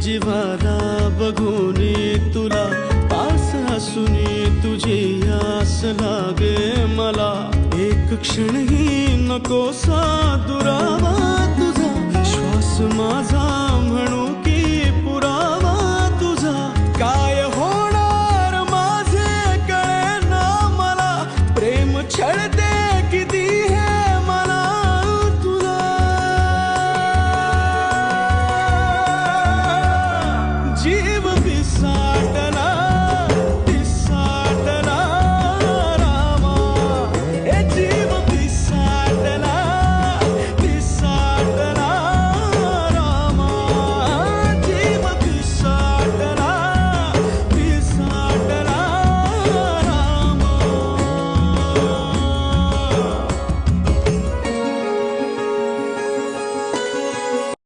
जीवाला बघून तुला पास हसूनी तुझे आस लागे मला. एक क्षणही नको सा दुरावा तुझा. श्वास माझा म्हणू की तुझा. काय होणार मला? प्रेम छळते this.